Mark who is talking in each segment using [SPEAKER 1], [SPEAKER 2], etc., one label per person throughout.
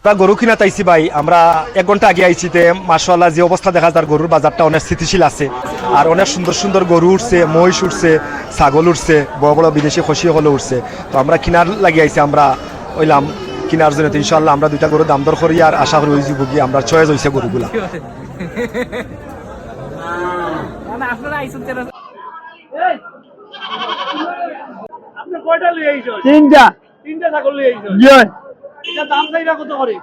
[SPEAKER 1] আমরা গরু কিনা তাইছি ভাই আমরা এক ঘণ্টা আগে আইছি তে মাসাল্লাহ যে অবস্থা দেখা যার গরুর বাজারটা অনেক স্থিতিশীল আছে। আর অনেক সুন্দর সুন্দর গরু উঠছে মহিষ উঠছে ছাগল উঠছে বড় বড় বিদেশি খসি হলে উঠছে। তো আমরা কিনার লাগিয়ে আইছি আমরা ওইলাম কিনার জন্য তো ইনশাল্লাহ আমরা দুইটা গরু দাম দর করি আর আশা করি ওই ভুগি আমরা চয়েস হয়েছে গরুগুলা।
[SPEAKER 2] আপনি কয়টা লিয়ে আইছো?
[SPEAKER 3] তিনটা।
[SPEAKER 2] তিনটা ছাগল লিয়ে আইছো।
[SPEAKER 3] জয়।
[SPEAKER 2] এটা দাম চাইরা কত করে?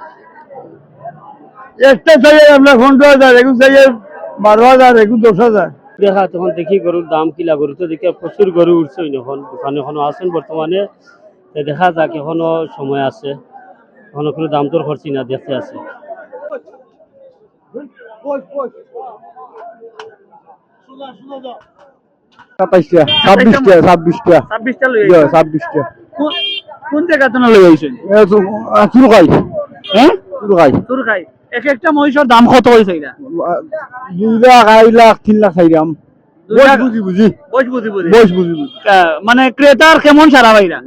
[SPEAKER 3] একটা চাই আপনার পনেরো হাজার একুশ চাই বারো হাজার একুশ দশ হাজার।
[SPEAKER 4] দেখা তখন দেখি গরুর দাম কিলা গরু তো দেখি প্রচুর গরু উঠছে। এখন দোকানে এখনও আছেন বর্তমানে দেখা যাক এখনও সময় আছে। এখনও কোনো দাম দর করছি না দেখতে আছে।
[SPEAKER 3] সাতাইশটা ছাব্বিশটা ছাব্বিশটা।
[SPEAKER 2] ছাব্বিশটা কোন- জায়গা তো
[SPEAKER 3] শুরু খাই
[SPEAKER 2] হ্যাঁ তোর খাই এক একটা মহিষের দাম কত হয়েছে এটা?
[SPEAKER 3] দুই লাখ আড়াই লাখ তিন লাখ বুঝি বুঝি?
[SPEAKER 2] বুঝি বুঝি।
[SPEAKER 3] বুঝি বুঝি।
[SPEAKER 2] মানে ক্রেতার কেমন সারা ভাইরা?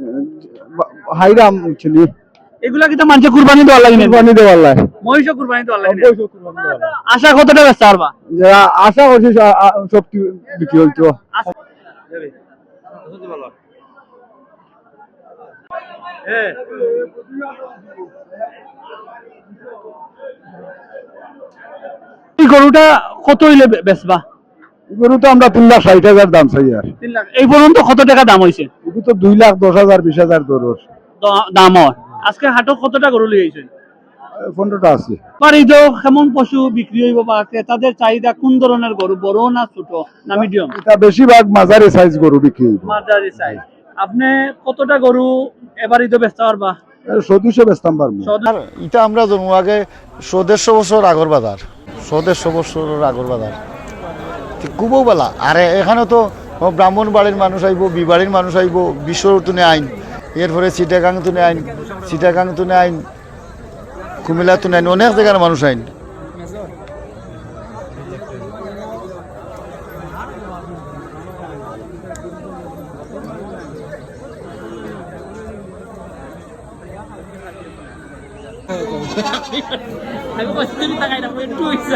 [SPEAKER 3] হাইরাম ছিলি
[SPEAKER 2] এগুলা কিন্তু মানুষের কুরবানি দেওয়ার লাগে
[SPEAKER 3] কুরবানি দেওয়ার লাই
[SPEAKER 2] মহিষও কুরবানি দেওয়ার লাগে।
[SPEAKER 3] কুরবানি দেওয়ার লাই।
[SPEAKER 2] আশা কতটা ব্যস্ত
[SPEAKER 3] আশা করছি সব- বিক্রি হইতো।
[SPEAKER 2] এই গরুটা কত হইলে বেচবা?
[SPEAKER 3] গরু তো আমরা তিন লাখ ষাট হাজার দাম চাই আর।
[SPEAKER 2] এই পর্যন্ত কত টাকা দাম হয়েছে
[SPEAKER 3] তো দুই লাখ দশ হাজার বিশ হাজার
[SPEAKER 2] দাম হয়। আজকে হাটত কতটা গরু লিয়ে আইছে
[SPEAKER 3] পনেরোটা আছে।
[SPEAKER 2] এই কেমন পশু বিক্রি হইব বা ক্রেতাদের চাহিদা কোন ধরনের গরু বড় না ছোট না মিডিয়াম
[SPEAKER 3] এটা বেশিরভাগ মাঝারি সাইজ গরু বিক্রি হইব
[SPEAKER 2] মাঝারি সাইজ আপনি কতটা গরু এবার ঈদে বেচতে পারবা
[SPEAKER 3] সদুশো বেচতাম পারব
[SPEAKER 5] এটা আমরা জন্ম আগে সদেড়শো বছর আগর বাজার সদেড়শো বছর আগর বাজার খুবও বেলা আর এখানে তো ব্রাহ্মণ বাড়ির মানুষ আইব বিবাড়ির মানুষ আইব বিশ্বর তুনে আইন। এরপরে চিটাগাং তুনে আইন চিটাগাং তুনে আইন, কুমিল্লা তুনে আইন অনেক জায়গার মানুষ আইন।
[SPEAKER 2] আমি কইছি তুমি তাকাই না একটু হইছে